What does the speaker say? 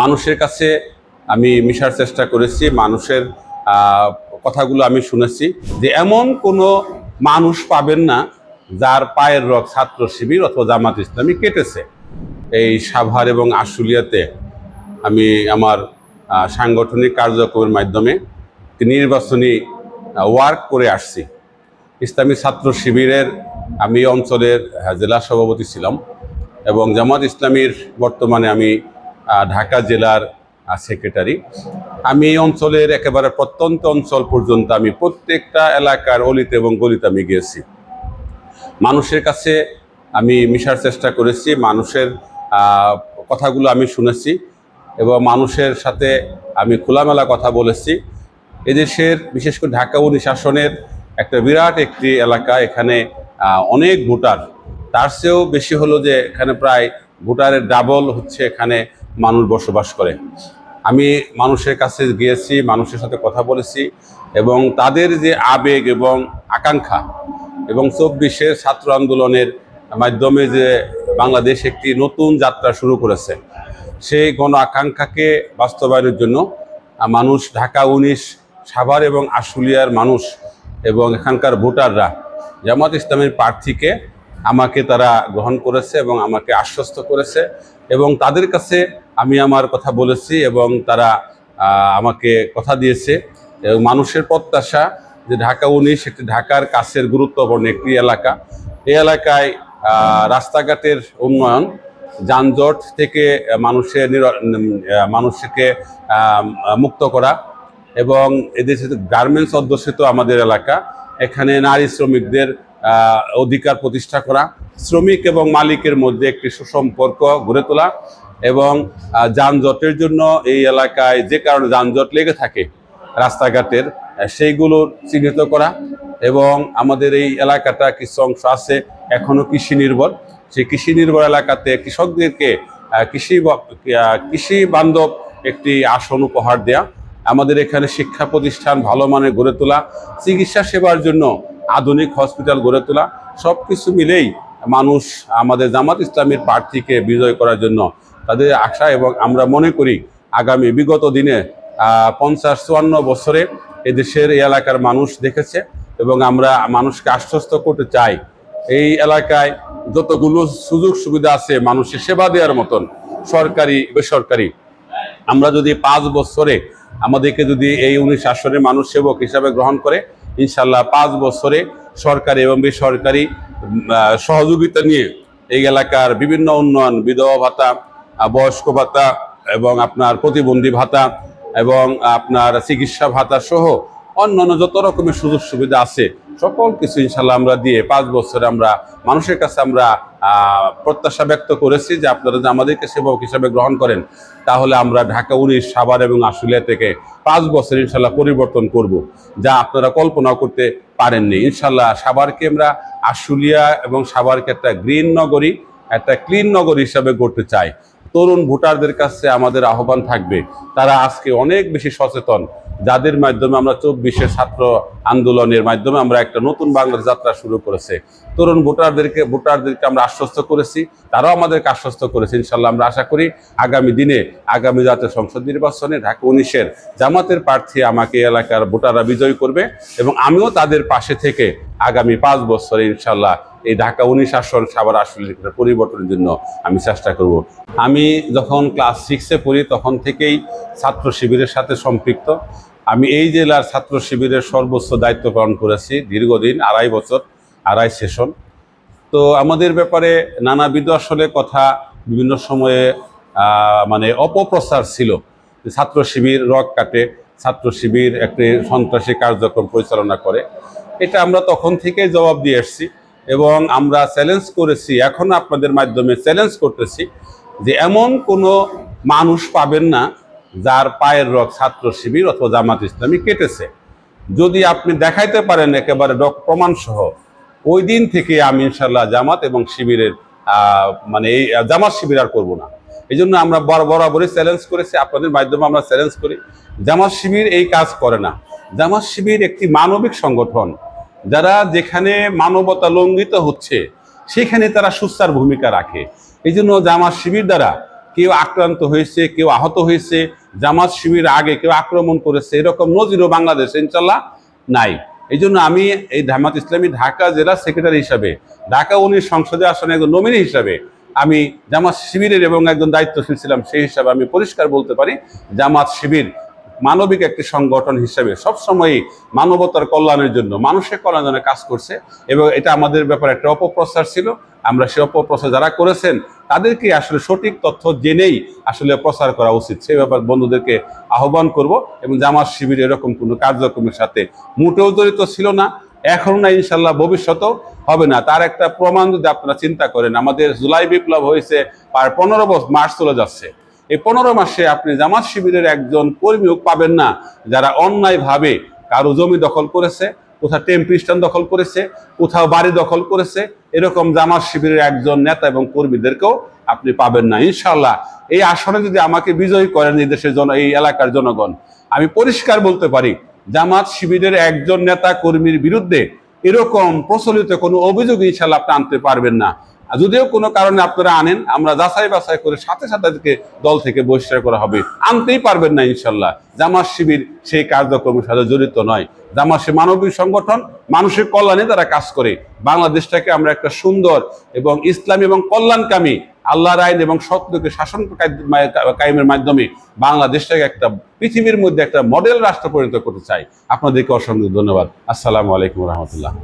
মানুষের কাছে আমি মিশার চেষ্টা করেছি, মানুষের কথাগুলো আমি শুনেছি যে এমন কোনো মানুষ পাবেন না যার পায়ের রক ছাত্র শিবির অথবা জামাত ইসলামী কেটেছে। এই সাভার এবং আশুলিয়াতে আমি আমার সাংগঠনিক কার্যক্রমের মাধ্যমে নির্বাচনী ওয়ার্ক করে আসছি। ইসলামী ছাত্র শিবিরের আমি অঞ্চলের জেলা সভাপতি ছিলাম এবং জামাত ইসলামীর বর্তমানে আমি ঢাকা জেলার সেক্রেটারি আমি এই অঞ্চলের একেবারে প্রত্যন্ত অঞ্চল পর্যন্ত আমি প্রত্যেকটা এলাকার অলিতে এবং গলিতে আমি গিয়েছি। মানুষের কাছে আমি মিশার চেষ্টা করেছি, মানুষের কথাগুলো আমি শুনেছি এবং মানুষের সাথে আমি খোলামেলা কথা বলেছি। এদেশের, বিশেষ করে ঢাকা শাসনের একটা বিরাট একটি এলাকা, এখানে অনেক ভোটার। তার চেয়েও বেশি হলো যে এখানে প্রায় ভোটারের ডাবল হচ্ছে এখানে মানুষ বসবাস করে। আমি মানুষের কাছে গিয়েছি, মানুষের সাথে কথা বলেছি এবং তাদের যে আবেগ এবং আকাঙ্ক্ষা এবং চব্বিশের ছাত্র আন্দোলনের মাধ্যমে যে বাংলাদেশ একটি নতুন যাত্রা শুরু করেছে, সেই গণ আকাঙ্ক্ষাকে বাস্তবায়নের জন্য মানুষ ঢাকা উনিশ, সাভার এবং আশুলিয়ার মানুষ এবং এখানকার ভোটাররা, জামাত ইসলামের প্রার্থীকে আমাকে তারা গ্রহণ করেছে এবং আমাকে আশ্বস্ত করেছে এবং তাদের কাছে আমি আমার কথা বলেছি এবং তারা আমাকে কথা দিয়েছে। এবং মানুষের প্রত্যাশা যে ঢাকা উনিশ একটি ঢাকার কাছের গুরুত্বপূর্ণ একটি এলাকা। এই এলাকায় রাস্তাঘাটের উন্নয়ন, যানজট থেকে মানুষের মানুষকে মুক্ত করা এবং এদেশে গার্মেন্টস অধ্যুষিত আমাদের এলাকা। এখানে নারী শ্রমিকদের অধিকার প্রতিষ্ঠা করা, শ্রমিক এবং মালিকের মধ্যে একটি সুসম্পর্ক গড়ে তোলা এবং যানজটের জন্য এই এলাকায় যে কারণে যানজট লেগে থাকে রাস্তাঘাটের সেইগুলো চিহ্নিত করা এবং আমাদের এই এলাকাটা কিছু অংশ আছে এখনও কৃষি নির্ভর। সেই কৃষি নির্ভর এলাকাতে কৃষকদেরকে কৃষি কৃষি বান্ধব একটি আসন উপহার দেয়া, আমাদের এখানে শিক্ষা প্রতিষ্ঠান ভালো মানের গড়ে তোলা, চিকিৎসা সেবার জন্য আধুনিক হসপিটাল গড়ে তোলা সব কিছু মিলেই মানুষ আমাদের জামাত ইসলামের প্রার্থীকে বিজয় করার জন্য তাদের আশা এবং আমরা মনে করি আগামী বিগত দিনে পঞ্চাশ চুয়ান্ন বছরে এদেশের এই এলাকার মানুষ দেখেছে এবং আমরা মানুষকে আশ্বস্ত করতে চাই। এই এলাকায় যতগুলো সুযোগ সুবিধা আছে মানুষের সেবা দেওয়ার মতন, সরকারি, বেসরকারি। আমরা যদি পাঁচ বছরে আমাদেরকে যদি এই উনিশ আসনের মানুষ সেবক হিসাবে গ্রহণ করে ইনশাল্লাহ পাঁচ বছরে সরকারি এবং বেসরকারি সহযোগিতা নিয়ে এই এলাকার বিভিন্ন উন্নয়ন, বিধবা ভাতা বয়স্ক ভাতা এবং আপনার প্রতিবন্ধী ভাতা এবং আপনার চিকিৎসা ভাতা সহ অন্যান্য যত রকমের সুযোগ সুবিধা আছে, সকল কিছু ইনশাল্লাহ আমরা দিয়ে পাঁচ বছরে আমরা মানুষের কাছে আমরা প্রত্যাশা ব্যক্ত করেছি যে আপনারা যে আমাদেরকে সেবক হিসাবে গ্রহণ করেন, তাহলে আমরা ঢাকা, উনিশ, সাভার এবং আশুলিয়া থেকে পাঁচ বছর ইনশাল্লাহ পরিবর্তন করব, যা আপনারা কল্পনাও করতে পারেননি। ইনশাল্লাহ সাভারকে আমরা আশুলিয়া এবং সাভারকে একটা গ্রিন নগরী, একটা ক্লিন নগরী হিসাবে গড়তে চাই। তরুণ ভোটারদের কাছে আমাদের আহ্বান থাকবে, তারা আজকে অনেক বেশি সচেতন যাদের মাধ্যমে আমরা চব্বিশে ছাত্র আন্দোলনের মাধ্যমে আমরা একটা নতুন বাংলার যাত্রা শুরু করেছে। তরুণ ভোটারদেরকে ভোটারদেরকে আমরা আশ্বস্ত করেছি। তারাও আমাদেরকে আশ্বস্ত করেছে, ইনশাল্লাহ আমরা আশা করি আগামী দিনে আগামী জাতীয় সংসদ নির্বাচনে ঢাকা উনিশের জামাতের প্রার্থী আমাকে এলাকার ভোটাররা বিজয় করবে এবং আমিও তাদের পাশে থেকে আগামী পাঁচ বছরে ইনশাল্লাহ এই ঢাকা উনিশ আসন সাবার আসনের পরিবর্তনের জন্য আমি চেষ্টা করব। আমি যখন ক্লাস সিক্সে পড়ি তখন থেকেই ছাত্র শিবিরের সাথে সম্পৃক্ত। আমি এই জেলার ছাত্র শিবিরের সর্বোচ্চ দায়িত্ব পালন করেছি দীর্ঘদিন, আড়াই বছর, আড়াই সেশন। তো আমাদের ব্যাপারে নানাবিধ আসলে কথা বিভিন্ন সময়ে মানে অপপ্রচার ছিল। ছাত্র শিবির রক কাটে, ছাত্র শিবির একটি সন্ত্রাসী কার্যক্রম পরিচালনা করে। এটা আমরা তখন থেকেই জবাব দিয়ে এসেছি এবং আমরা চ্যালেঞ্জ করেছি, এখন আপনাদের মাধ্যমে চ্যালেঞ্জ করতেছি যে এমন কোনো মানুষ পাবেন না যার পায়ের রক ছাত্র শিবির অথবা জামাত ইসলামী কেটেছে। যদি আপনি দেখাইতে পারেন একেবারে ডক প্রমাণ সহ ওই দিন থেকে আমি ইনশাল্লাহ জামাত এবং শিবিরের মানে এই জামাত শিবির আর করব না। এই জন্য আমরা বর বরাবরই চ্যালেঞ্জ করেছি, আপনাদের মাধ্যমে আমরা চ্যালেঞ্জ করি। জামাত শিবির এই কাজ করে না। জামাত শিবির একটি মানবিক সংগঠন। যারা যেখানে মানবতা লঙ্ঘিত হচ্ছে, সেখানে তারা সুস্থার ভূমিকা রাখে। এই জন্য জামাত শিবির দ্বারা কেউ আক্রান্ত হয়েছে, কেউ আহত হয়েছে, জামাত শিবির আগে কেউ আক্রমণ করেছে, এরকম নজিরও বাংলাদেশ ইনশাল্লাহ নাই। এই জন্য আমি এই জামাত ইসলামী ঢাকা জেলা সেক্রেটারি হিসাবে, ঢাকা উনি সংসদে আসনে একজন নমিনি হিসাবে আমি জামাত শিবিরের এবং একজন দায়িত্বশীল ছিলাম, সেই হিসাবে আমি পরিষ্কার বলতে পারি, জামাত শিবির মানবিক একটি সংগঠন হিসেবে সবসময়ই মানবতার কল্যাণের জন্য, মানুষের কল্যাণের জন্য কাজ করছে এবং এটা আমাদের ব্যাপারে একটা অপপ্রচার ছিল। আমরা সে অপপ্রচার যারা করেছেন, তাদেরকে আসলে সঠিক তথ্য জেনেই আসলে প্রচার করা উচিত। সেই ব্যাপারে বন্ধুদেরকে আহ্বান করব এবং জামাত শিবির এরকম কোনো কার্যক্রমের সাথে মোটেও জড়িত ছিল না। এখন না ইনশাল্লাহ ভবিষ্যতেও হবে না। তার একটা প্রমাণ যদি আপনারা চিন্তা করেন, আমাদের জুলাই বিপ্লব হয়েছে, প্রায় পনেরো বছর মার্চ চলে যাচ্ছে। এই পনেরো মাসে আপনি জামাত শিবিরের একজন কর্মীও পাবেন না, যারা অন্যায়ভাবে কারও জমি দখল করেছে, কোথাও টেম্পিস্টান দখল করেছে, কোথাও বাড়ি দখল করেছে, এরকম জামাত শিবিরের একজন নেতা এবং কর্মীদেরকেও আপনি পাবেন না। ইনশাল্লাহ এই আসনে যদি আমাকে বিজয়ী করেন এই দেশের জন, এই এলাকার জনগণ, আমি পরিষ্কার বলতে পারি, জামাত শিবিরের একজন নেতা কর্মীর বিরুদ্ধে এরকম প্রচলিত কোনো অভিযোগ ইনশাল্লাহ আপনি আনতে পারবেন না। যদিও কোনো কারণে আপনারা আনেন, আমরা যাচাই বাছাই করে সাথে সাথে দল থেকে বহিষ্কার করা হবে। আনতেই পারবেন না ইনশাল্লাহ। জামাত শিবির সেই কার্যক্রমের সাথে জড়িত নয়। জামাত সে মানবিক সংগঠন, মানুষের কল্যাণে তারা কাজ করে। বাংলাদেশটাকে আমরা একটা সুন্দর এবং ইসলামী এবং কল্যাণকামী আল্লাহর আইন এবং সত্যকে শাসন কায়েমের মাধ্যমে বাংলাদেশটাকে একটা পৃথিবীর মধ্যে একটা মডেল রাষ্ট্র পরিণত করতে চাই। আপনাদেরকে অসংখ্য ধন্যবাদ। আসসালামু আলাইকুম রহমতুল্লাহ।